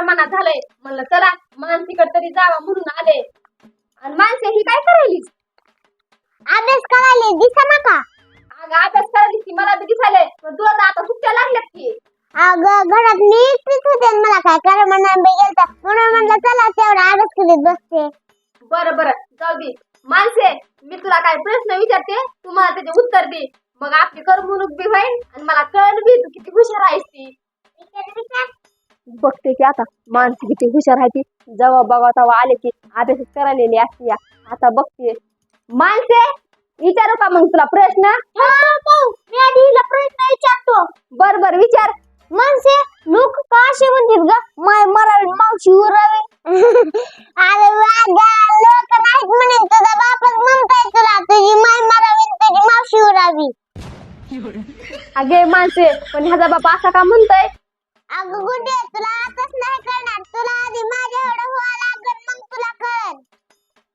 म्हणलं चला मानसीकडे तरी जावा म्हणून आले. आणि माणसे ही काय करायली अभ्यास करायला दिसा नका. अगं अभ्यास करायली ती मला बी दिसायले पण तुला तर आता सुट्ट्या लागल्यात की. अगं घरात मी एकटीच होते आणि मला काय करा म्हणून मी गेलता. म्हणून म्हणलं चला तेवढा अभ्यास करीत बसते. बरं बरं जाऊ दे. माणसे मी तुला काय प्रश्न विचारते? तू मला त्याचे उत्तर दे. मग आपली करमणूक बी होईल आणि मला कळण बी तू किती हुशार आहेस ती. बघते की आता माणसं किती हुशार आहे ती. जेव्हा बघा तेव्हा आले की अभ्यास करायलेली असते या. आता बघते. माणसे विचारू का मग तुला प्रश्न? मी आधी हिला प्रश्न विचारतो. बर बर विचार. माणसे लोक का असे म्हणतात ग? माय मरावी मावशी उरावी. अरे वागा लोक नाहीत म्हणे. तुझा बापच म्हणताय तुला तुझी माय मरावी तुझी मावशी उरावी. अगे माणसे पण ह्याचा बाबा असा का म्हणतोय? अगं गुड्डे तुला आताच नाही कळणार. तुला आधी माझ्या एवढं व्हावं लागल मग तुला कळन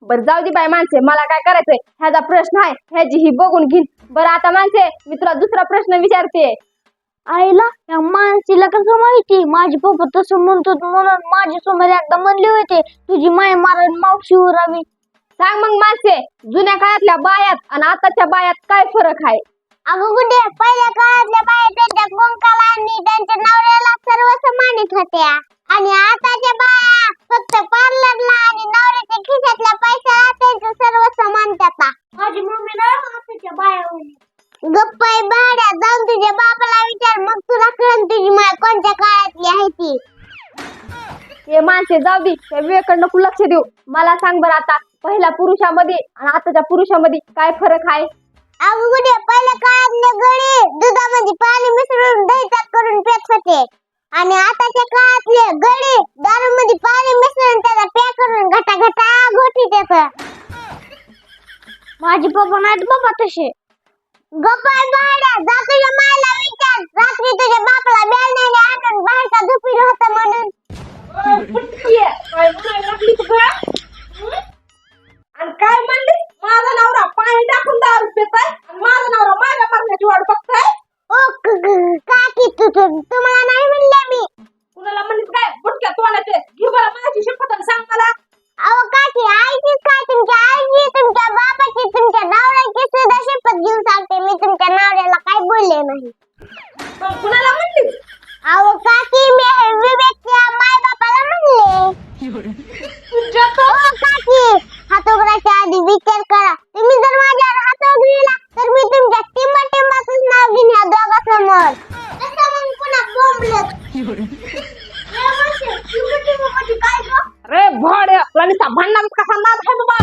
बर जाऊ दे बाय माणसे मला काय करायचंय? ह्याचा प्रश्न आहे ह्याची ही बघून घेईन बरं आता माणसे मी तुला दुसरा प्रश्न विचारते. आईला या माणसीला कसं माहिती? माझे पप्पा तसं म्हणतो म्हणून माझ्यासमोर एकदा म्हणले होते तुझी माय मारण मावशी उरावी. सांग मग माणसे जुन्या काळातल्या बायात आणि आताच्या बायात काय फरक आहे? अगं कुठे पहिल्या काळातल्या बाया त्यांच्या कुंकाला आणि होत्या. आणि आताच्या बाया फक्त पार्लरला आणि नवऱ्याच्या खिशातल्या पैशाला त्यांचं सर्व समान त्याचा. माझी मम्मी ना आताच्या बाया गप्पाई भाड्या जाऊन तुझ्या बापाला विचार मग तुला कळन तुझी माय कोणत्या काळातली आहे ती. हे माणसे जाऊ दे त्या विवेकडनं नको लक्ष देऊ. मला सांग बरं आता पहिल्या पुरुषामध्ये आणि आताच्या पुरुषामध्ये काय फरक आहे? अगं कुठे? पहिल्या काळातले गडी दुधामध्ये पाणी मिसळून दही ताक करून पेत होते. आणि आताच्या काळातले गडी दारूमध्ये पाणी मिसळून त्याचा पे करून घटा घटा घोटी त्याच माझे पप्पा नाहीत बाबा तसे. गप्पाय भाड्या जा तुझ्या मायला विचार. रात्री तुझ्या बापाला बेलण्याने आणून बाहेरचा झोपील होता म्हणून. आणि काय म्हणले? माझा नवरा पाणी टाकून दारू पिताय माझा नवरा माझ्या मरण्याची वाट बघताय. ओ काकी तू- तुम्हाला नाही म्हणले मी कुणाला म्हणलीस काय बुटक्या तोंडाचे घे माझी शपथ आणि सांग मला. अहो काकी आईचीच काय? तुमच्या आईची तुमच्या बापाची तुमच्या नवऱ्याची सुद्धा शपथ घेऊन सांगते मी तुमच्या नवऱ्याला काय बोलले नाही. कुणाला म्हणलीस अहो काकी मी विवेकच्या माय बापाला म्हणले तुझ्या हो काकी हात उघडायच्या आधी विचार करा. तुम्ही जर माझ्यावर हात उघडला तर मी तुमच्या टिंबा टिंबाचंच नाव घेईन या दोघांसमोर. तसं मग पुन्हा बोंबलत? अरे भाड्या तुला नुसता भांडणारच कसा नाद आहे बाबा?